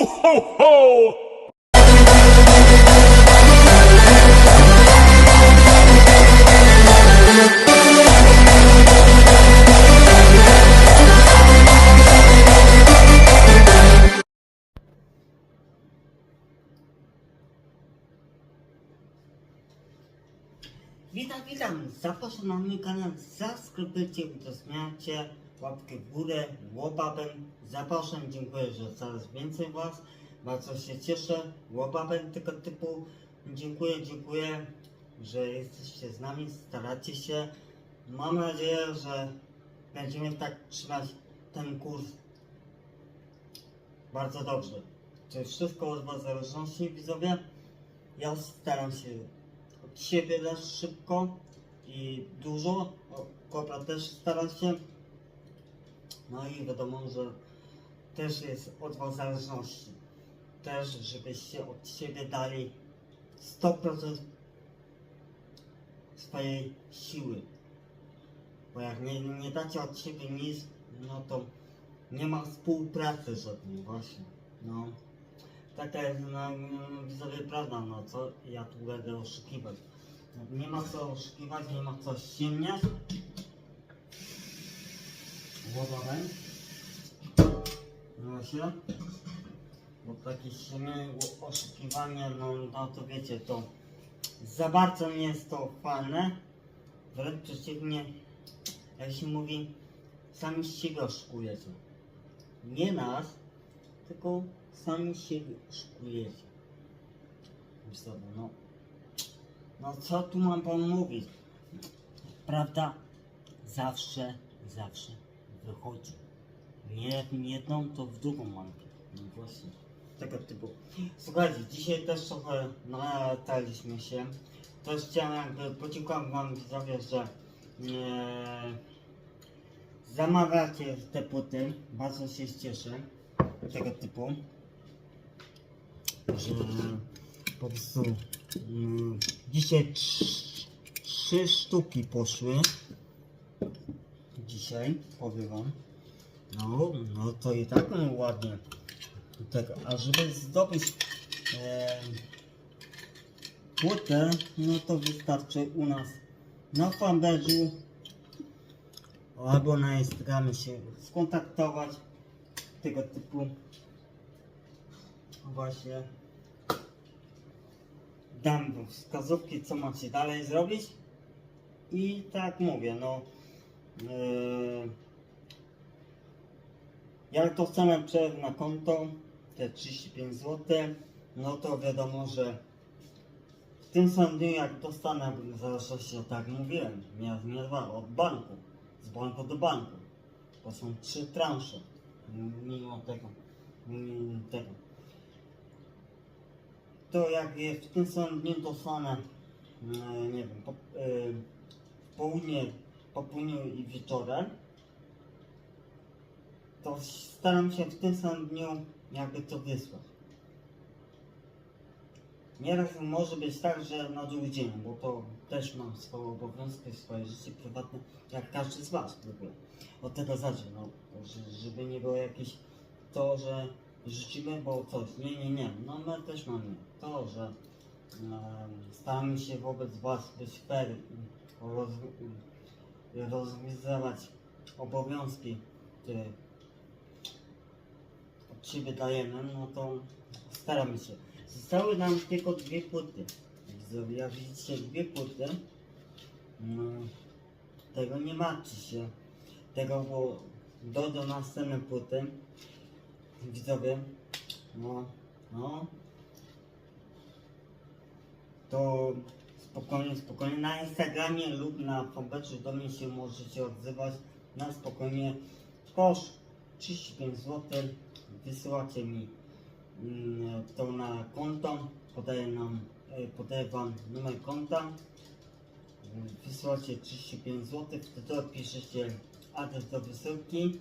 Ho, ho! Witam, witam. Zapraszam na mój kanał. Zasubskrybujcie, udostępniacie łapkę w górę, łobabem. Zapraszam, dziękuję, że coraz więcej Was. Bardzo się cieszę. Łobabem tego typu. Dziękuję, dziękuję, że jesteście z nami, staracie się. Mam nadzieję, że będziemy tak trzymać ten kurs bardzo dobrze. To wszystko od Was zależności, widzowie. Ja staram się od siebie też szybko i dużo. O, Kobra też stara się. No i wiadomo, że też jest od Was zależności. Też, żebyście od siebie dali 100% swojej siły. Bo jak nie, nie dacie od siebie nic, no to nie ma współpracy żadnej właśnie. No. Taka jest no, widzowie prawda, no co ja tu będę oszukiwać. Nie ma co oszukiwać, nie ma co ściemniać. No właśnie. Bo takie ściemnianie, o- oszukiwanie, no, no to wiecie, to za bardzo nie jest to fajne. Wręcz przeciwnie, jak się mówi, sami siebie oszukujecie. Nie nas, tylko sami siebie oszukujecie. Widzowie, no. No co tu mam wam mówić? Prawda zawsze, zawsze wychodzi. Nie w jedną, to w drugą mankę. No właśnie. Tego typu. Słuchajcie, dzisiaj też trochę nalataliśmy się. Też chciałem jakby podziękować wam widzowie, że e, zamawiacie te płyty. Bardzo się cieszę. Tego typu. Że po prostu mm, dzisiaj trz- trzy sztuki poszły. Dzisiaj, powiem wam. No, no to i tak no, ładnie. Tego, a żeby zdobyć e, płytę, no to wystarczy u nas na fanpage'u albo na Instagramie się skontaktować tego typu właśnie dam wskazówki co macie dalej zrobić i tak mówię no yy, jak dostanę przelew na konto te 35 zł no to wiadomo, że w tym samym dniu jak dostanę w zależności od tak mówiłem miast nie dwa od banku z banku do banku. To są trzy transze mimo tego mimo tego. To jak w tym samym dniu dostanę, e, nie wiem, po, w południe, południu i wieczorem, to staram się w tym samym dniu jakby to wysłać. Nieraz może być tak, że na drugi dzień, bo to też mam swoje obowiązki, swoje życie prywatne, jak każdy z Was w ogóle. Od tego zacznę, no, że- żeby nie było jakieś to, że życzymy, bo coś. Nie, nie, nie. No my też mamy to, że em, staramy się wobec Was być fair roz, rozwiązywać obowiązki, które od siebie dajemy, no to staramy się. Zostały nam tylko dwie płyty. Jak widzicie, dwie płyty. No, tego nie martwcie się. Tego było dojdą następne płyty. Widzowie, no, no, to spokojnie, spokojnie. Na Instagramie lub na fanpage'u do mnie się możecie odzywać. Na spokojnie. Kosz 35 zł, wysyłacie mi mm, to na konto, podaję nam, e, podaję wam numer konta, wysyłacie 35 zł, wtedy piszecie adres do wysyłki.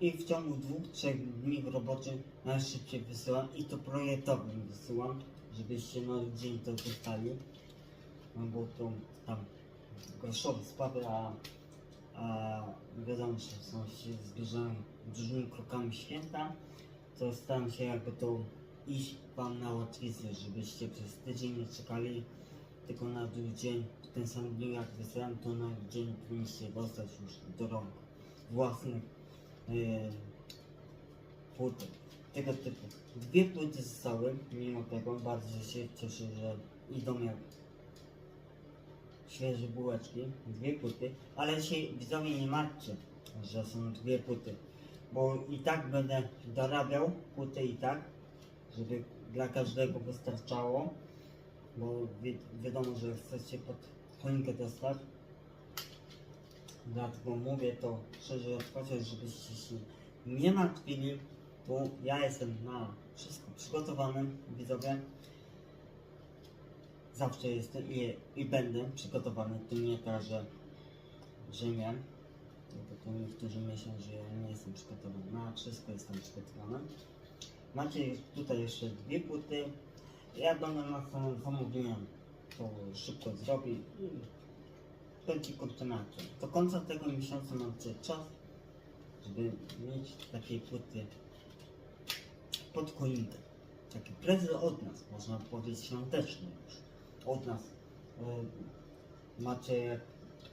I w ciągu dwóch, trzech dni roboczych najszybciej wysyłam. I to projektowym wysyłam, żebyście na dzień to dostali. No bo to tam groszowe sprawy, a, wiadomo, że są się zbliżają dużymi krokami święta. to staram się jakby to iść wam na łatwiznę, żebyście przez tydzień nie czekali tylko na drugi dzień. Ten sam dzień jak wysyłam, to na dzień powinniście dostać już do rąk własnych yy, tego typu. Dwie płyty zostały, mimo tego bardzo się cieszę, że idą jak świeże bułeczki, dwie płyty, ale się widzowie nie martwcie, że są dwie płyty, bo i tak będę dorabiał płyty i tak, żeby dla każdego wystarczało, bo wi wiadomo, że chcecie pod choinkę dostać, dlatego mówię to szczerze otwarcie, żebyście się nie martwili, bo ja jestem na wszystko przygotowany, widzowie, zawsze jestem i, i będę przygotowany. To nie tak, że, że nie. Bo to niektórzy myślą, że ja nie jestem przygotowany. Na wszystko jestem przygotowany. Macie tutaj jeszcze dwie płyty. Ja będę na zamówieniu to szybko zrobię będzie kontynuacja. Do końca tego miesiąca macie czas, żeby mieć takie płyty pod choinkę. Taki prezent od nas, można powiedzieć świąteczny już. Od nas. Y, Macie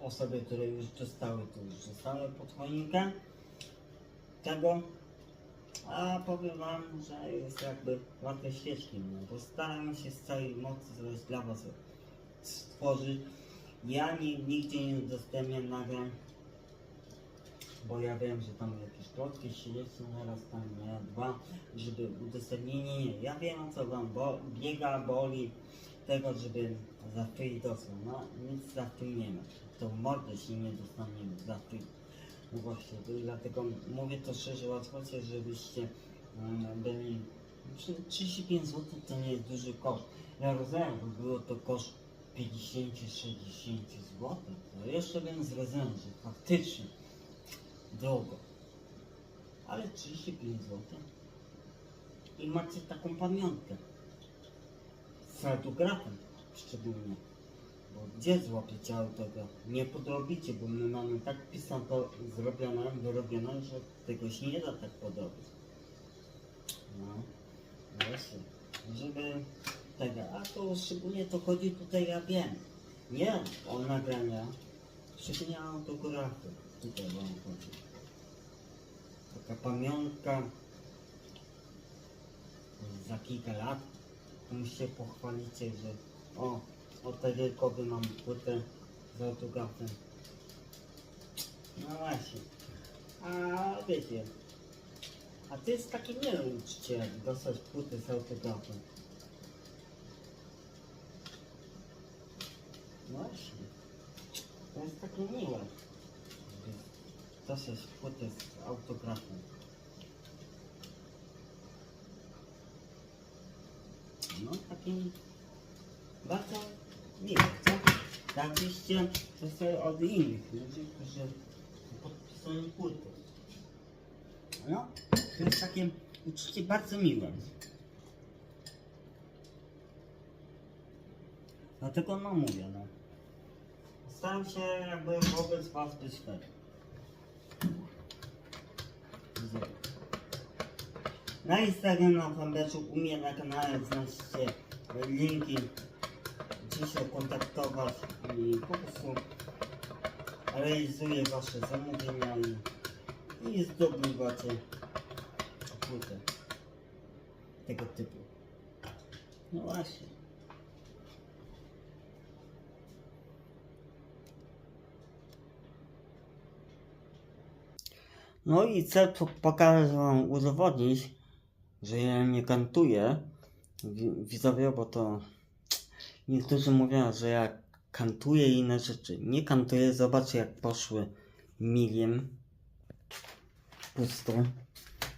osoby, które już dostały, to już dostały pod choinkę tego. A powiem wam, że jest jakby łatwe świeczki, no, bo staramy się z całej mocy coś dla was stworzyć. Ja ni, nigdzie nie udostępniam nagrań bo ja wiem, że tam jakieś plotki się lecą nieraz tam, nie, dwa, żeby udostępnienie, nie, ja wiem o co wam bo, biega, boli, tego, żeby za free dostał, no nic za nie ma, to w mordę się nie dostaniemy za. No właśnie, dlatego mówię to szczerze, łatwo się, żebyście um, byli, Przy- 35 zł to nie jest duży koszt, ja rozumiem, bo było to koszt 50-60 zł, to jeszcze bym zrozumiał, że faktycznie drogo. Ale 35 zł. I macie taką pamiątkę. Z autografem szczególnie. Bo gdzie złapiecie autograf? Nie podrobicie, bo my mamy tak pisane to zrobione, wyrobione, że tego się nie da tak podrobić. No, właśnie. Żeby tego, a to szczególnie to chodzi tutaj, ja wiem. Nie o nagrania, szczególnie o autografy. Tutaj wam chodzi. Taka pamiątka za kilka lat. To się pochwalicie, że o, o tej wielkowy mam płytę z autografem. No właśnie. A wiecie, a to jest takie miłe uczucie, jak dostać płytę z autografem. No właśnie. To jest takie miłe. Dostać płytę z autografem. No takie bardzo miłe, co? Jakbyście dostali od innych ludzi, którzy podpisali płytę. No, to jest takie uczucie bardzo miłe. Dlatego no mówię, no. Staram się jakby wobec was być fair. Na Instagram, na fanpage'u, u mnie na kanale znajdziecie linki, gdzie się kontaktować i po prostu realizuję wasze zamówienia i, i zdobywacie płytę tego typu. No właśnie. No i chcę po- pokazać wam, udowodnić, że ja nie kantuję wi- widzowie, bo to niektórzy mówią, że ja kantuję inne rzeczy. Nie kantuję, zobaczcie jak poszły miliem pusto.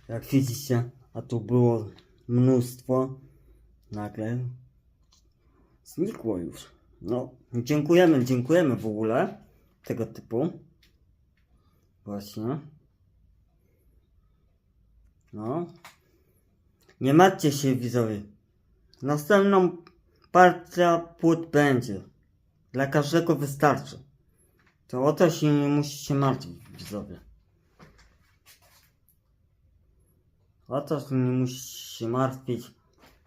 Jak widzicie, a tu było mnóstwo, nagle znikło już. No, dziękujemy, dziękujemy w ogóle tego typu. Właśnie. No. Nie martwcie się widzowie. Następną partia płyt będzie. Dla każdego wystarczy. To o to się nie musicie martwić widzowie. O to, nie musisz się martwić,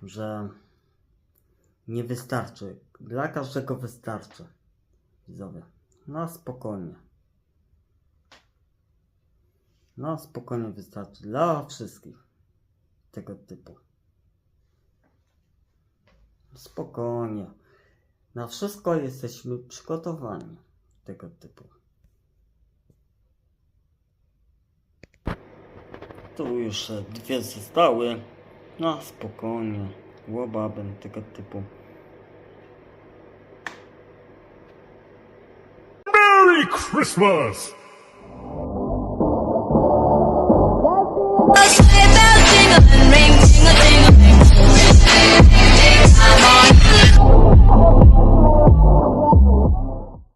że nie wystarczy. Dla każdego wystarczy. Widzowie. No spokojnie. No spokojnie wystarczy. Dla wszystkich. Tego typu. Spokojnie. Na wszystko jesteśmy przygotowani. Tego typu. Tu już dwie zostały. No spokojnie. Łobabem tego typu. Merry Christmas!